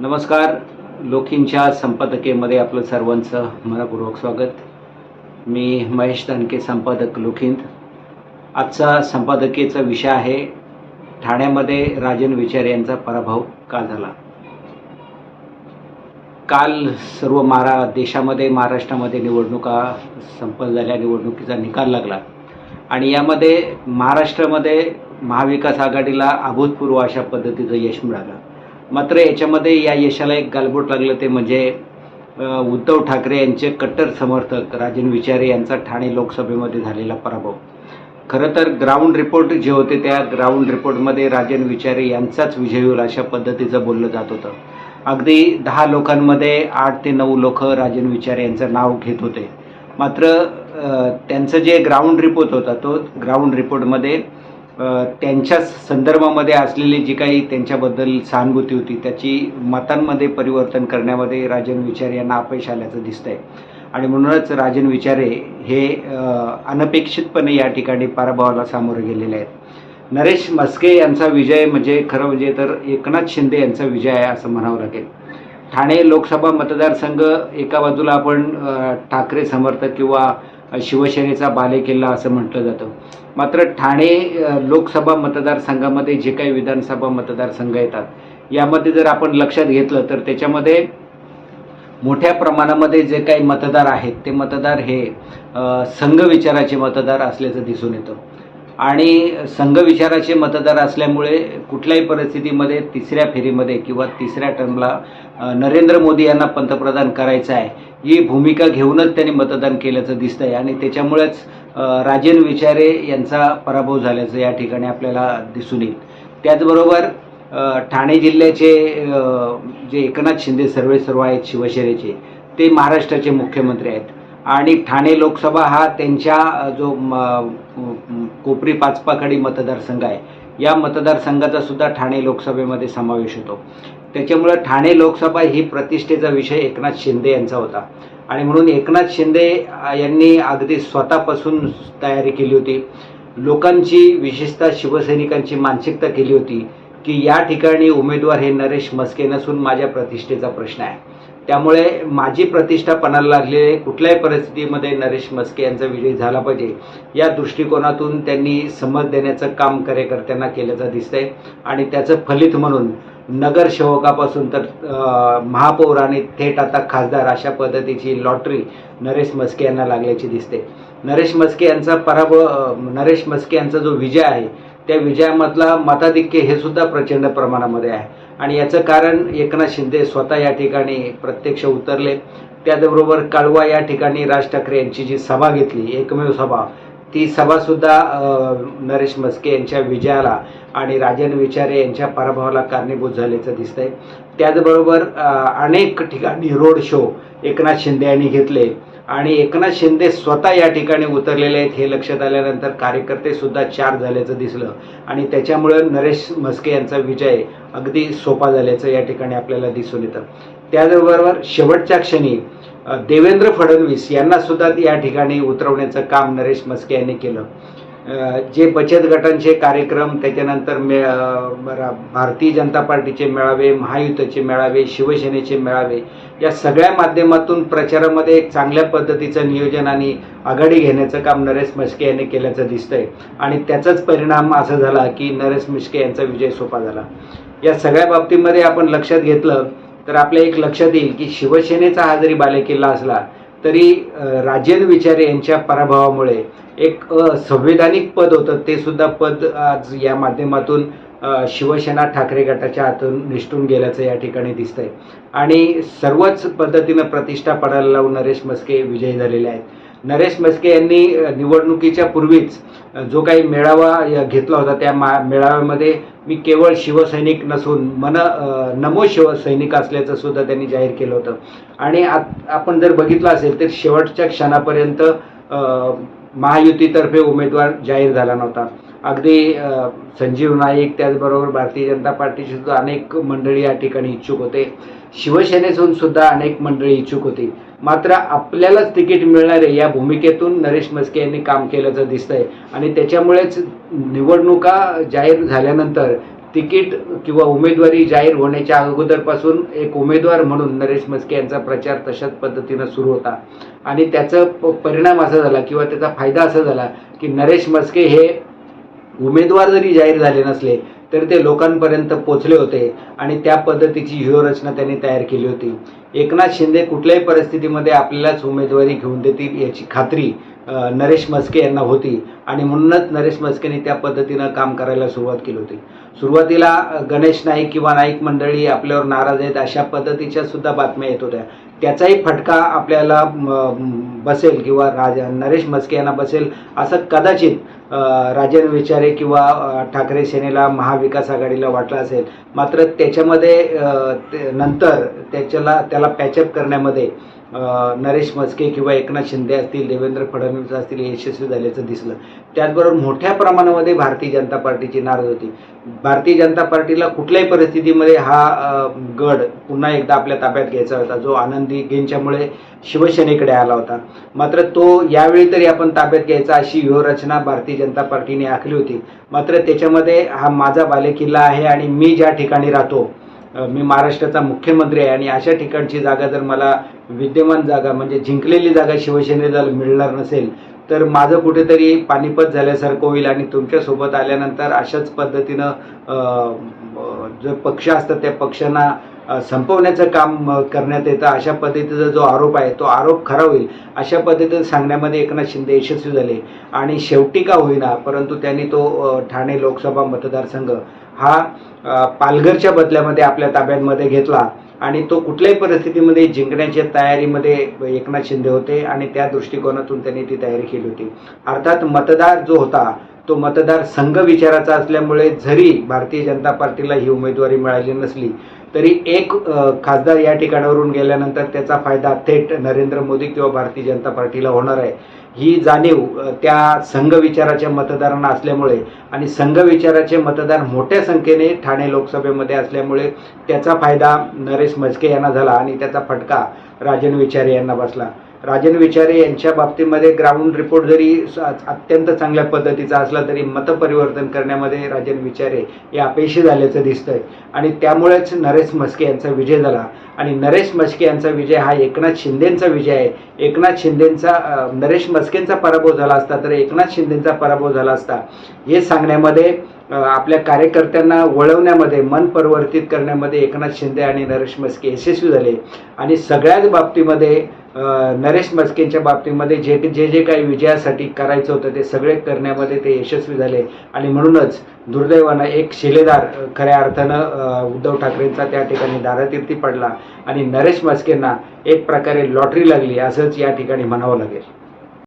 नमस्कार. लोकींच्या संपादकीमध्ये आपलं सर्वांचं मनपूर्वक स्वागत. मी महेश दानके संपादक लोखिंद आजचा संपादकीचा विषय आहे ठाण्यामध्ये राजन विचार यांचा पराभव का झाला? काल सर्व महारा देशामध्ये महाराष्ट्रामध्ये निवडणुका संपन्न झाल्या निवडणुकीचा निकाल लागला. आणि यामध्ये महाराष्ट्रामध्ये महाविकास आघाडीला अभूतपूर्व अशा पद्धतीचं यश मिळालं. मात्र याच्यामध्ये या यशाला एक गालबोट लागलं ते म्हणजे उद्धव ठाकरे यांचे कट्टर समर्थक राजन विचारे यांचा ठाणे लोकसभेमध्ये झालेला पराभव. खरं तर ग्राउंड रिपोर्ट जे होते त्या ग्राउंड रिपोर्टमध्ये राजन विचारे यांचाच विजय होईल अशा पद्धतीचं बोललं जात होतं. अगदी दहा लोकांमध्ये आठ ते नऊ लोक राजन विचारे यांचं नाव घेत होते. मात्र त्यांचं जे ग्राउंड रिपोर्ट होता तो ग्राउंड रिपोर्टमध्ये त्यांच्या संदर्भामध्ये असलेली जी काही त्यांच्याबद्दल सहानुभूती होती त्याची मतांमध्ये परिवर्तन करण्यामध्ये राजन विचारे यांना अपयश आल्याचं दिसतंय. आणि म्हणूनच राजन विचारे हे अनपेक्षितपणे या ठिकाणी पराभवाला सामोरे गेलेले आहेत. नरेश मस्के यांचा विजय म्हणजे खरं म्हणजे तर एकनाथ शिंदे यांचा विजय आहे असं म्हणावं लागेल. ठाणे लोकसभा मतदारसंघ एका बाजूला आपण ठाकरे समर्थक किंवा शिवसेनेचा बालेकिल्ला असं म्हटलं जातं. मात्र ठाणे लोकसभा मतदारसंघामध्ये जे काही विधानसभा मतदारसंघ येतात यामध्ये जर आपण लक्षात घेतलं तर त्याच्यामध्ये मोठ्या प्रमाणामध्ये जे काही मतदार आहेत ते मतदार हे संघ विचाराचे मतदार असल्याचं दिसून येतं. आणि संघविचाराचे मतदार असल्यामुळे कुठल्याही परिस्थितीमध्ये तिसऱ्या फेरीमध्ये किंवा तिसऱ्या टर्मला नरेंद्र मोदी यांना पंतप्रधान करायचं आहे ही भूमिका घेऊनच त्यांनी मतदान केल्याचं दिसतंय. आणि त्याच्यामुळेच राजेन राजन विचारे यांचा पराभव झाल्याचं या ठिकाणी आपल्याला दिसून येईल. त्याचबरोबर ठाणे जिल्ह्याचे जे एकनाथ शिंदे सर्वे सर्व आहेत शिवसेनेचे ते महाराष्ट्राचे मुख्यमंत्री आहेत. आणि ठाणे लोकसभा हा त्यांच्या जो म, कोपरी पाचपाखाडी मतदारसंघ आहे. या मतदारसंघाचा सुद्धा ठाणे लोकसभेमध्ये समावेश होतो. त्याच्यामुळं ठाणे लोकसभा ही प्रतिष्ठेचा विषय एकनाथ शिंदे यांचा होता. आणि म्हणून एकनाथ शिंदे यांनी अगदी स्वतःपासून तयारी केली होती. लोकांची विशेषतः शिवसैनिकांची मानसिकता केली होती की या ठिकाणी उमेदवार हे नरेश मस्के नसून माझ्या प्रतिष्ठेचा प्रश्न आहे. त्यामुळे माझी प्रतिष्ठा पणाला लागलेली आहे. कुठल्याही परिस्थितीमध्ये नरेश मस्के यांचा विजय झाला पाहिजे. या दृष्टिकोनातून त्यांनी समज देण्याचं काम कार्यकर्त्यांना केल्याचं दिसतंय. आणि त्याचं फलित म्हणून नगरसेवकापासून तर महापौर आणि थेट आता खासदार अशा पद्धतीची लॉटरी नरेश मस्के यांना लागल्याची दिसते. नरेश मस्के यांचा पराभव नरेश मस्के यांचा जो विजय आहे त्या विजयामधला मताधिक्य हे सुद्धा प्रचंड प्रमाणामध्ये आहे. आणि याचं कारण एकनाथ शिंदे स्वतः या ठिकाणी प्रत्यक्ष उतरले. त्याचबरोबर कळवा या ठिकाणी राज ठाकरे यांची जी सभा घेतली एकमेव सभा ती सभासुद्धा नरेश मस्के यांच्या विजयाला आणि राजन विचारे यांच्या पराभवाला कारणीभूत झाल्याचं दिसतंय. त्याचबरोबर अनेक ठिकाणी रोड शो एकनाथ शिंदे यांनी घेतले. आणि एकनाथ शिंदे स्वतः या ठिकाणी उतरलेले आहेत हे लक्षात आल्यानंतर कार्यकर्ते सुद्धा चार झाल्याचं दिसलं. आणि त्याच्यामुळं नरेश म्हस्के यांचा विजय अगदी सोपा झाल्याचं या ठिकाणी आपल्याला दिसून येतं. त्याचबरोबर शेवटच्या क्षणी देवेंद्र फडणवीस यांना सुद्धा या ठिकाणी उतरवण्याचं काम नरेश म्हस्के यांनी केलं. जे बचत गटांचे कार्यक्रम त्याच्यानंतर मे बरा- भारतीय जनता पार्टीचे मेळावे महायुतीचे मेळावे शिवसेनेचे मेळावे या सगळ्या माध्यमातून प्रचारामध्ये एक चांगल्या पद्धतीचं नियोजन आणि आघाडी घेण्याचं काम नरेश म्हस्के यांनी केल्याचं दिसतंय. आणि त्याचाच परिणाम असा झाला की नरेश मिस्के यांचा विजय सोपा झाला. या सगळ्या बाबतीमध्ये आपण लक्षात घेतलं तर आपल्या एक लक्षात येईल की शिवसेनेचा हा जरी बालेकिल्ला असला तरी राजेन विचारे यांच्या पराभवामुळे एक संवैधानिक पद होतं. ते सुद्धा पद आज या माध्यमातून शिवसेना ठाकरे गटाच्या हातून निष्ठून गेल्याचं या ठिकाणी दिसतंय. आणि सर्वच पद्धतीनं प्रतिष्ठा पडायला लावून नरेश मस्के विजयी झालेले आहेत. नरेश मस्के यांनी निवडणुकीच्या पूर्वीच जो काही मेळावा घेतला होता त्या मा मेळाव्यामध्ये मी केवळ शिवसैनिक नसून मन नमो शिवसैनिक असल्याचं सुद्धा त्यांनी जाहीर केलं होतं. आणि आत- आपण जर बघितलं असेल तर शेवटच्या क्षणापर्यंत महायुतीतर्फे उमेदवार जाहीर झाला नव्हता. अगदी संजीव नाईक त्याचबरोबर भारतीय जनता पार्टीचे सुद्धा अनेक मंडळी या ठिकाणी इच्छुक होते. शिवसेनेतून सुद्धा अनेक मंडळी इच्छुक होती. मात्र आपल्यालाच तिकीट मिळणारे या भूमिकेतून नरेश मस्के यांनी काम केल्याचं दिसतंय. आणि त्याच्यामुळेच निवडणुका जाहीर झाल्यानंतर तिकीट किंवा उमेदवारी जाहीर होण्याच्या अगोदरपासून एक उमेदवार म्हणून नरेश म्हस्के यांचा प्रचार तशाच पद्धतीनं सुरू होता. आणि त्याचा प- परिणाम असा झाला किंवा त्याचा फायदा असा झाला की नरेश म्हस्के हे उमेदवार जरी जाहीर झाले नसले तर ते लोकांपर्यंत पोचले होते आणि त्या पद्धतीची व्यूहरचना त्यांनी तयार केली होती. एकनाथ शिंदे कुठल्याही परिस्थितीमध्ये आपल्यालाच उमेदवारी घेऊन देतील याची खात्री नरेश म्हस्के यांना होती आणि म्हणूनच नरेश म्हस्केने त्या पद्धतीनं काम करायला सुरुवात केली होती. सुरुवातीला गणेश नाईक किंवा नाईक मंडळी आपल्यावर नाराज आहेत अशा पद्धतीच्या सुद्धा बातम्या येत होत्या. त्याचाही फटका आपल्याला बसेल किंवा राज नरेश मस्के यांना बसेल असं कदाचित राजेंद्र राजन विचारे किंवा ठाकरे सेनेला महाविकास आघाडीला वाटलं असेल. मात्र त्याच्यामध्ये ते- नंतर त्याच्याला त्याला पॅचअप करण्यामध्ये नरेश मस्के किंवा एकनाथ शिंदे असतील देवेंद्र फडणवीस असतील यशस्वी झाल्याचं दिसलं. त्याचबरोबर मोठ्या प्रमाणामध्ये भारतीय जनता पार्टीची नाराज होती. भारतीय जनता पार्टीला कुठल्याही परिस्थितीमध्ये हा गड पुन्हा एकदा आपल्या ताब्यात घ्यायचा होता. जो आनंदी गेंच्यामुळे शिवसेनेकडे आला होता. मात्र तो यावेळी तरी आपण ताब्यात घ्यायचा अशी व्यूहरचना भारतीय जनता पार्टीने आखली होती. मात्र त्याच्यामध्ये हा माझा बालेकिल्ला आहे आणि मी ज्या ठिकाणी राहतो मी महाराष्ट्राचा मुख्यमंत्री आहे आणि अशा ठिकाणची जागा जर मला विद्यमान जागा म्हणजे जिंकलेली जागा शिवसेनेला मिळणार नसेल तर माझं कुठेतरी पानिपत झाल्यासारखं होईल आणि तुमच्यासोबत आल्यानंतर अशाच पद्धतीनं जो पक्ष असतात त्या पक्षांना संपवण्याचं काम करण्यात येतं. अशा पद्धतीचा जो आरोप आहे तो आरोप खरा होईल. अशा पद्धतीनं सांगण्यामध्ये एकनाथ शिंदे यशस्वी झाले. आणि शेवटी का होईना परंतु त्यांनी तो ठाणे लोकसभा मतदारसंघ हा पालघरच्या बदल्यामध्ये आपल्या ताब्यांमध्ये घेतला आणि तो कुठल्याही परिस्थितीमध्ये जिंकण्याच्या तयारीमध्ये एकनाथ शिंदे होते आणि त्या दृष्टिकोनातून त्यांनी ती तयारी केली होती. अर्थात मतदार जो होता तो मतदार संघ विचाराचा असल्यामुळे जरी भारतीय जनता पार्टीला ही उमेदवारी मिळाली नसली तरी एक खासदार या ठिकाणावरून गेल्यानंतर त्याचा फायदा थेट नरेंद्र मोदी किंवा भारतीय जनता पार्टीला होणार आहे. ही जाणीव त्या संघ विचाराच्या मतदारांना असल्यामुळे आणि संघ विचाराचे मतदार मोठ्या संख्येने ठाणे लोकसभेमध्ये असल्यामुळे त्याचा फायदा नरेश म्हस्के यांना झाला आणि त्याचा फटका राजन विचारे यांना बसला. राजन विचारे यांच्या बाबतीमध्ये ग्राउंड रिपोर्ट जरी अत्यंत चांगल्या पद्धतीचा असला तरी मतपरिवर्तन करण्यामध्ये राजन विचारे हे अपयशी झाल्याचं दिसतंय. आणि त्यामुळेच नरेश म्हस्के यांचा विजय झाला. आणि नरेश म्हस्के यांचा विजय हा एकनाथ शिंदेंचा विजय आहे. एकनाथ शिंदेंचा नरेश म्हस्केंचा पराभव झाला असता तर एकनाथ शिंदेंचा पराभव झाला असता. हे सांगण्यामध्ये आपल्या कार्यकर्त्यांना वळवण्यामध्ये मन परिवर्तित करण्यामध्ये एकनाथ शिंदे आणि नरेश मस्के यशस्वी झाले. आणि सगळ्याच बाबतीमध्ये नरेश मस्केंच्या बाबतीमध्ये जे जे जे काही विजयासाठी करायचं होतं ते सगळे करण्यामध्ये ते यशस्वी झाले. आणि म्हणूनच दुर्दैवानं एक शिलेदार खऱ्या अर्थानं उद्धव ठाकरेंचा त्या ठिकाणी दारातीर्थी पडला. आणि नरेश मस्केंना एक प्रकारे लॉटरी लागली असंच या ठिकाणी म्हणावं लागेल.